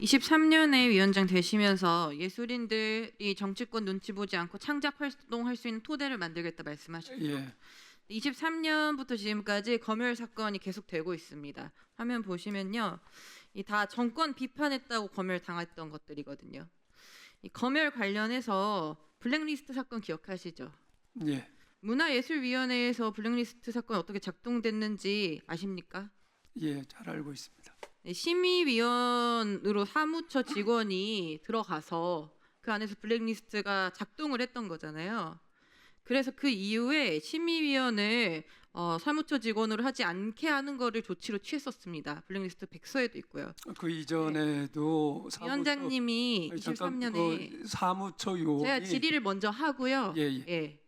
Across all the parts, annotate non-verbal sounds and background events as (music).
23년에 위원장 되시면서 예술인들이 정치권 눈치 보지 않고 창작 활동할 수 있는 토대를 만들겠다 말씀하셨죠. 예. 23년부터 지금까지 검열 사건이 계속되고 있습니다. 화면 보시면요, 이 다 정권 비판했다고 검열 당했던 것들이거든요. 이 검열 관련해서 블랙리스트 사건 기억하시죠? 예. 문화예술위원회에서 블랙리스트 사건 어떻게 작동됐는지 아십니까? 예, 잘 알고 있습니다. 네, 심의위원으로 사무처 직원이 들어가서 그 안에서 블랙리스트가 작동을 했던 거잖아요. 그래서 그 이후에 심의위원을 어, 사무처 직원으로 하지 않게 하는 거를 조치로 취했었습니다. 블랙리스트 백서에도 있고요. 그 이전에도 사무처- 위원장님이 아니, 잠깐 23년에 그 사무처 요원이 제가 질의를 먼저 하고요. 예, 예. 예.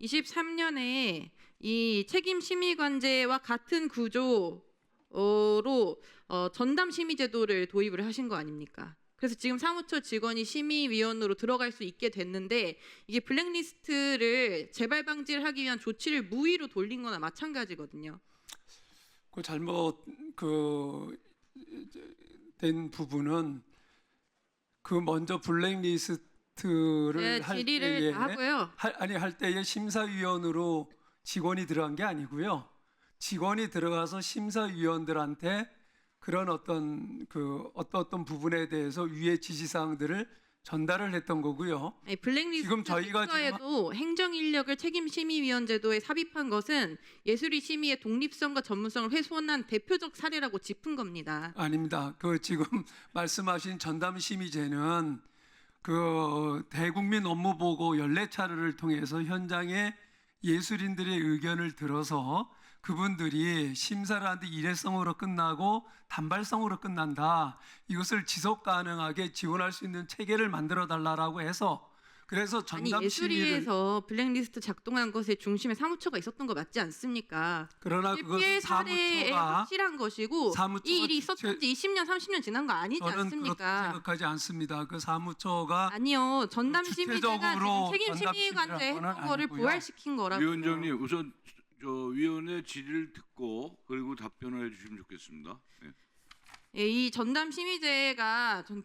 23년에 이 책임 심의 관제와 같은 구조 로 어, 전담 심의 제도를 도입을 하신 거 아닙니까? 그래서 지금 사무처 직원이 심의위원으로 들어갈 수 있게 됐는데 이게 블랙리스트를 재발 방지를 하기 위한 조치를 무의로 돌린 거나 마찬가지거든요. 그 잘못 그된 부분은 그 먼저 블랙리스트를 제가 할 질의를 다 하고요. 할, 아니 할 때에 심사위원으로 직원이 들어간 게 아니고요. 직원이 들어가서 심사위원들한테 그런 어떤 그 어떤 어떤 부분에 대해서 위의 지시 사항들을 전달을 했던 거고요. 아니, 블랙리스트 지금 저희가 지금 행정 인력을 책임 심의 위원 제도에 삽입한 것은 예술이 심의의 독립성과 전문성을 훼손한 대표적 사례라고 짚은 겁니다. 아닙니다. 그 지금 (laughs) 말씀하신 전담 심의제는 그 대국민 업무 보고 연례차를 통해서 현장에 예술인들의 의견을 들어서 그분들이 심사를 하는데 일회성으로 끝나고 단발성으로 끝난다. 이것을 지속 가능하게 지원할 수 있는 체계를 만들어 달라라고 해서 그래서 아니 전담 심의를 예술위에서 블랙리스트 작동한 것의 중심에 사무처가 있었던 거 맞지 않습니까? 그러나 피해 그것은 사례에 사무처가 확실한 것이고 사무처가 이 일이 제- 있었던 지 20년 30년 지난 거 아니지 저는 그렇게 않습니까? 생각하지 않습니다. 그 사무처가 아니요 전담 심의제가 책임 전담 심의관제 했던 거를 아니고요. 부활시킨 거라고. 위원장님 우선 저 위원회 질의를 듣고 그리고 답변을 해주시면 좋겠습니다. 네. 예, 이 전담 심의제가 전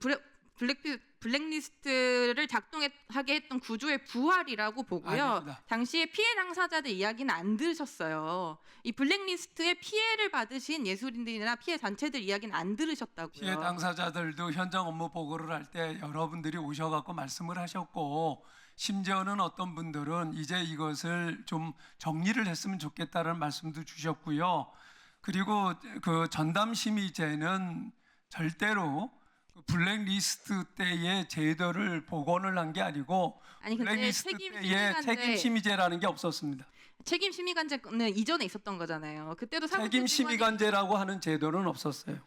블랙 블랙리스트를 작동하게 했던 구조의 부활이라고 보고요. 아닙니다. 당시에 피해 당사자들 이야기는 안 들으셨어요. 이 블랙리스트에 피해를 받으신 예술인들이나 피해 단체들 이야기는 안 들으셨다고요. 피해 당사자들도 현장 업무 보고를 할 때 여러분들이 오셔갖고 말씀을 하셨고 심지어는 어떤 분들은 이제 이것을 좀 정리를 했으면 좋겠다는 말씀도 주셨고요. 그리고 그 전담 심의제는 절대로 그 블랙리스트 때의 제도를 복원을 한 게 아니고 아니 근데 블랙리스트 책임 때의 심의관제 책임 심의제라는 게 없었습니다. 책임 심의관제는 이전에 있었던 거잖아요. 그때도 사무처 책임 직원이- 심의관제라고 하는 제도는 없었어요.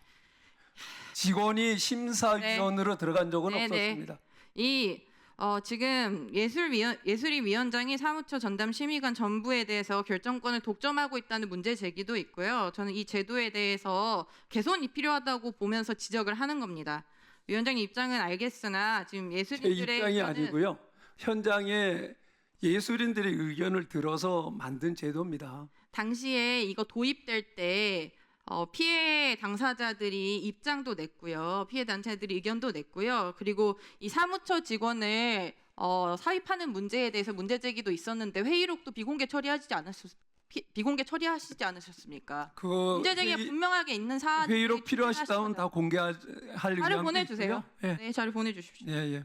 직원이 심사위원으로 들어간 적은 네, 네. 없었습니다. 이 어, 지금 예술위원, 예술위 위원장이 사무처 전담 심의관 전부에 대해서 결정권을 독점하고 있다는 문제 제기도 있고요. 저는 이 제도에 대해서 개선이 필요하다고 보면서 지적을 하는 겁니다. 위원장님 입장은 알겠으나 지금 제 예술인들의 입장이 아니고요. 현장에 예술인들의 의견을 들어서 만든 제도입니다. 당시에 이거 도입될 때 어, 피해 당사자들이 입장도 냈고요. 피해 단체들이 의견도 냈고요. 그리고 이 사무처 직원을 어, 사입하는 문제에 대해서 문제 제기도 있었는데 회의록도 비공개 처리하지 피, 비 공개 처리하시지 않으셨습니까? 그 문제 제기가 분명하게 있는 사안 회의록 필요하시다면 다 공개할 자료 보내주세요. 예, 네, 자료 보내주십시오. 예, 예.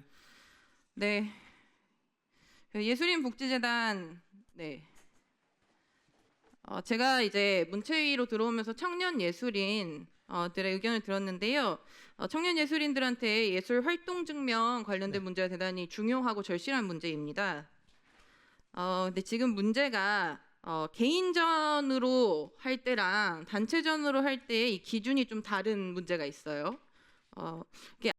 네. 그 예술인 복지재단 네. 어, 제가 이제 문체위로 들어오면서 청년 예술인 어, 들의 의견을 들었는데요. 어, 청년 예술인들한테 예술 활동 증명 관련된 문제가 대단히 중요하고 절실한 문제입니다. 어, 근데 지금 문제가 어, 개인전으로 할 때랑 단체전으로 할때이 기준이 좀 다른 문제가 있어요. 어, 이게